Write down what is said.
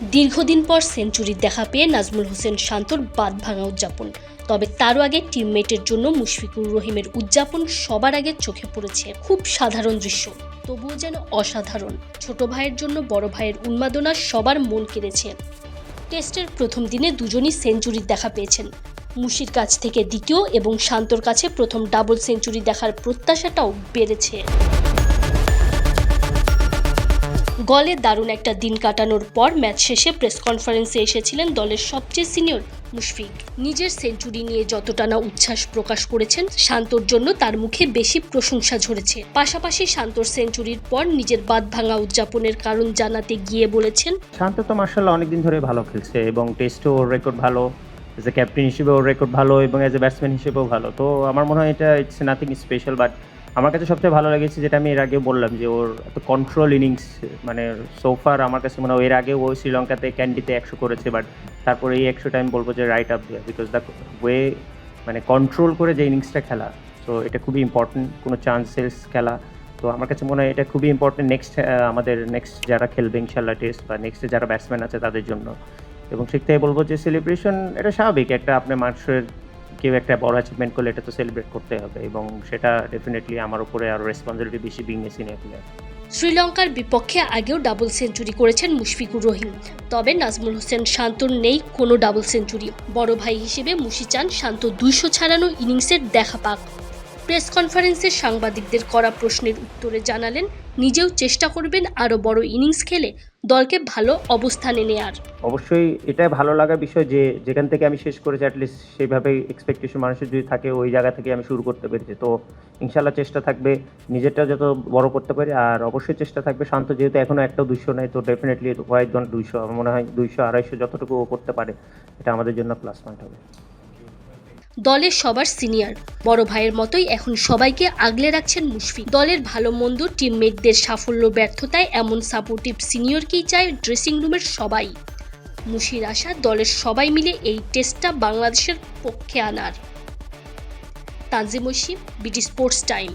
দীর্ঘদিন পর সেঞ্চুরির দেখা পেয়ে নাজমুল হোসেন শান্তর বাদ ভাঙা উদযাপন। তবে তারও আগে টিমমেটের জন্য মুশফিকুর রহিমের উদযাপন সবার আগে চোখে পড়েছে খুব সাধারণ দৃশ্য। তবুও যেন অসাধারণ। ছোট ভাইয়ের জন্য বড় ভাইয়ের উন্মাদনা সবার মন কেড়েছে। টেস্টের প্রথম দিনে দুজনই সেঞ্চুরির দেখা পেয়েছেন। মুশির কাছ থেকে দ্বিতীয় এবং শান্তর কাছে প্রথম ডাবল সেঞ্চুরি দেখার প্রত্যাশাটাও বেড়েছে। গলে দারুণ একটা দিন কাটানোর পর ম্যাচ শেষে প্রেস কনফারেন্সে এসেছিলেন দলের সবচেয়ে সিনিয়র মুশফিক। নিজের সেঞ্চুরি নিয়ে যতটা না উচ্ছ্বাস প্রকাশ করেছেন, শান্তর জন্য তার মুখে বেশি প্রশংসা ঝরেছে। পাশাপাশি শান্তর সেঞ্চুরির পর নিজের বাদ ভাঙা উদযাপনের কারণ জানাতে গিয়ে বলেছেন, শান্ত তো মার্শাল্লাহ অনেকদিন ধরে ভালো খেলছে এবং টেস্টও ওর রেকর্ড ভালো এজ এ ক্যাপ্টেন হিসেবে ওর রেকর্ড ভালো এবং এজ এ ব্যাটসম্যান হিসেবেও ভালো। তো আমার মনে হয় এটা ইটস নাথিং স্পেশাল বাট আমার কাছে সবচেয়ে ভালো লেগেছে যেটা আমি এর আগে বললাম যে ওর এত কন্ট্রোল ইনিংস মানে সোফার আমার কাছে মনে হয় এর আগে ও শ্রীলঙ্কাতে ক্যান্ডিতে একশো করেছে বাট তারপরে এই একশোটা আমি বলব যে right up because the way মানে কন্ট্রোল করে যে ইনিংসটা খেলা তো এটা খুবই ইম্পর্টেন্ট কোনো চান্সেস খেলা। তো আমার কাছে মনে হয় এটা খুবই ইম্পর্টেন্ট নেক্সট আমাদের নেক্সট যারা খেলবে ইনশাল্লাহ টেস্ট বা নেক্সটে যারা ব্যাটসম্যান আছে তাদের জন্য। এবং ঠিক থেকে বলব যে সেলিব্রেশন এটা স্বাভাবিক, একটা আপনার মানুষের কেউ একটা বড় অ্যাচিভমেন্ট করলে এটা তো সেলিব্রেট করতে হবে এবং সেটা ডেফিনেটলি আমার উপরে আরও রেসপন্সিবিলিটি বেশি বিং এ সিনিয়র প্লেয়ার শ্রীলঙ্কার বিপক্ষে আগেও ডাবল সেঞ্চুরি করেছেন মুশফিকুর রহিম। তবে নাজমুল হোসেন শান্তর নেই কোনো ডাবল সেঞ্চুরি বড় ভাই হিসেবে মুশি চান শান্ত দুইশো ছাড়ানো ইনিংসের দেখা পাক। প্রেস কনফারেন্সে সাংবাদিকদের করা প্রশ্নের উত্তরে জানালেন, নিজেও চেষ্টা করবেন আরও বড় ইনিংস খেলে দলকে ভালো অবস্থানে নেয়ার। অবশ্যই এটাই ভালো লাগার বিষয় যে যেখান থেকে আমি শেষ করেছি অ্যাটলিস্ট সেইভাবে এক্সপেকটেশন মানুষের যদি থাকে, ওই জায়গা থেকে আমি শুরু করতে পেরেছি। তো ইনশাল্লাহ চেষ্টা থাকবে নিজেরটা যত বড় করতে পারি, আর অবশ্যই চেষ্টা থাকবে। শান্ত যেহেতু এখনও একটা দুইশো নেই, তো ডেফিনেটলি কয়েকজন দুইশো মনে হয় দুইশো, আড়াইশো যতটুকু করতে পারে, এটা আমাদের জন্য প্লাস পয়েন্ট হবে। দলের সবার সিনিয়র। বড় ভাইয়ের মতোই এখন সবাইকে আগলে রাখছেন মুশফিক। দলের ভালো মন্দ টিমমেটদের সাফল্য, ব্যর্থতায় এমন সাপোর্টিভ সিনিয়রকেই চায় ড্রেসিং রুমের সবাই। মুশির আশা, দলের সবাই মিলে এই টেস্টটা বাংলাদেশের পক্ষে আনার। তানজিম বিটি স্পোর্টস টাইম